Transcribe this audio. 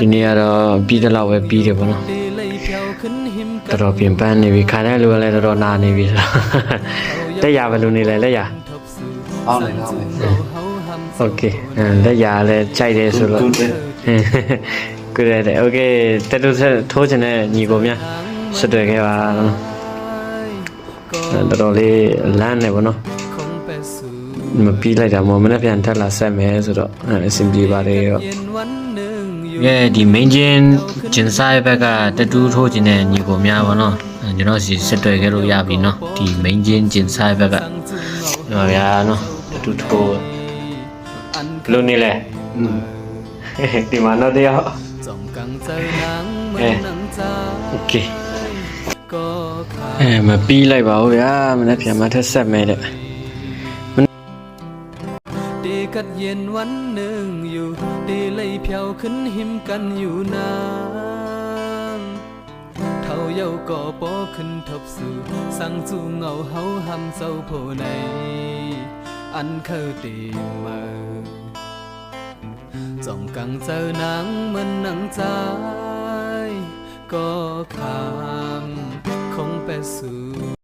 ဒီနေ့ကတော့ပြီးတဲ့လောက်ပဲပြီးတယ်ပေါ့နော်တော်တော်ပြင်ပန်းနေပြီခါတဲ့လူကလည်းတော်တော်နာနေပြီဆိုတော့လက်ရဘယ်လိုနေလဲလက်ရ အောင်းလိုက်တော့မယ် โอเคအဲလက်ရလည်းခြိုက်တယ်ဆိုတော့ တူတယ် ကုရတယ်โอเคတက်တူဆက်ထိုးချင်တဲ့ညီကိုများဆက်တွေ့ခဲ့ပါတော့အဲတော်တော်လေးလမ်းနေပေါ့နော်မပြီးလိုက်တာမဟုတ်မနေ့ပြန်ထက်လာဆက်မယ်ဆိုတော့အဲအဆင်ပြေပါတယ်ရော ကဲဒီ main gin ဂျင်ဆိုင်ဘက်ကတတူးထိုးခြင်းတဲ့ညီကိုများပေါ့နော်အဲကျွန်တော်စီဆက်တွေ့ခဲ့လို့ရပြီနော်ဒီ main gin ဂျင်ဆိုင်ဘက်ကဟောဗျာနော်တတူးထိုးဘယ်လိုနေလဲ อืม ဒီမှာတော့တယောက် เอ โอเคအဲမပြီးလိုက်ပါဘူးဗျာမနေ့ပြန်မထက်ဆက်မယ်တဲ့ ดีกัดเย็นวันหนึ่งอยู่ดี เลยเพียวขึ้นหิมกันอยู่นานเท่าเย้าก็ปอขึ้นทบสู่สั่งจู่เงาเฮาหำเศร้าโพใน อันเคยตีมาจ้องกังเจอหนังมันนังใจก็คำคงไปสู่